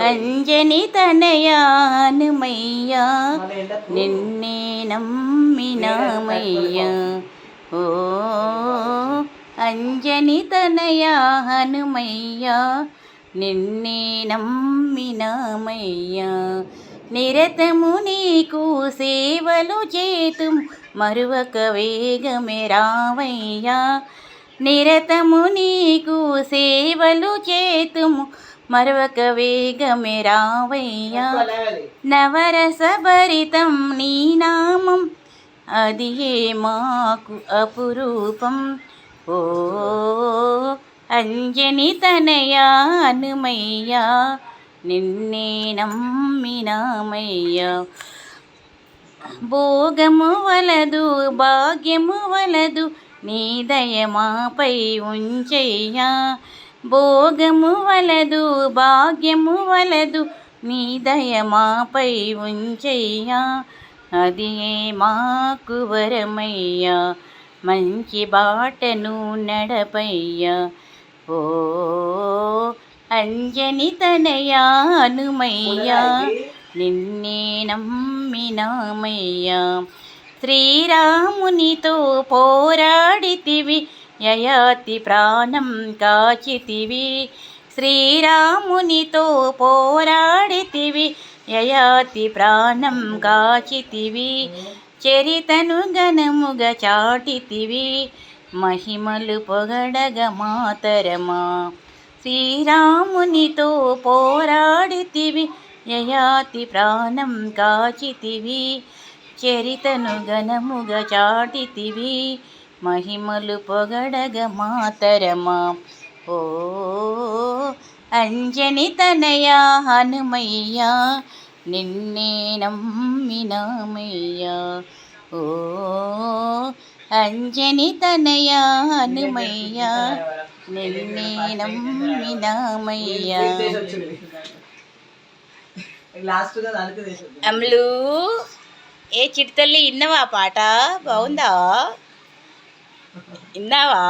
అంజని తనయా హనుమయ్యా మన ఎండకు నిన్నే నమ్మినామయ్యా ఓ అంజని తనయా హనుమయ్యా నిన్నే నమ్మినామయ్యా నిరతము నీకు సేవలు చేతు మరువక వేగమే రావయ్యా. నిరతము నీకు సేవలు చేతుము. మరొక వేగమే రావయ్యా. ఎక్కువ లేవాలి. నవరసభరితం నీ నామం. అది ఏ మాకు అపురూపం? ఓ అంజని తనయా అనుమయ్యా. నిన్నే నమ్మినామయ్యా. భోగము వలదు భాగ్యము వలదు నీ దయమాపై ఉంచయ్యా భోగము వలదు భాగ్యము వలదు నీ దయమాపై ఉంచయ్యా అది మాకు వరమయ్యా. మంచి బాటను నడపయ్యా. ఓ అంజని తనయా హనుమయ్యా నిన్నే నమ్మినామయ్యా. శ్రీరామునితో పోరాడితివి యయాతి ప్రాణం కాచితివి. శ్రీరామునితో పోరాడితివి యయాతి ప్రాణం కాచితివి. చరితను గణముగా చాటితివి మహిమలు పొగడగ మాతరమా. శ్రీరామునితో పోరాడితివి యయాతి ప్రాణం కాచితివి. చరితను గణముగా చాటితివి. మహిమలు పొగడగ మాతరమా? ఓ అంజని తనయా హనుమయ్యా నిన్నే నమ్మినామయ్యా ఓ అంజని తనయా హనుమయ్యా నిన్నే నమ్మినామయ్యా లాస్ట్ ఏ చిటితల్లి ఇన్నవా పాట? బాగుందా? ఇన్నావా?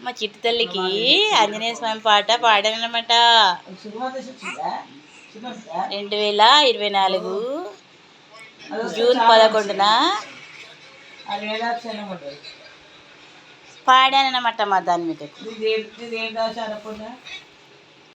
మా చిట్టు తల్లికి ఆంజనేయ స్వామి పాట పాడానమాట రెండు వేల ఇరవై నాలుగు జూన్ పదకొండున పాడానమాట మా దాని మీద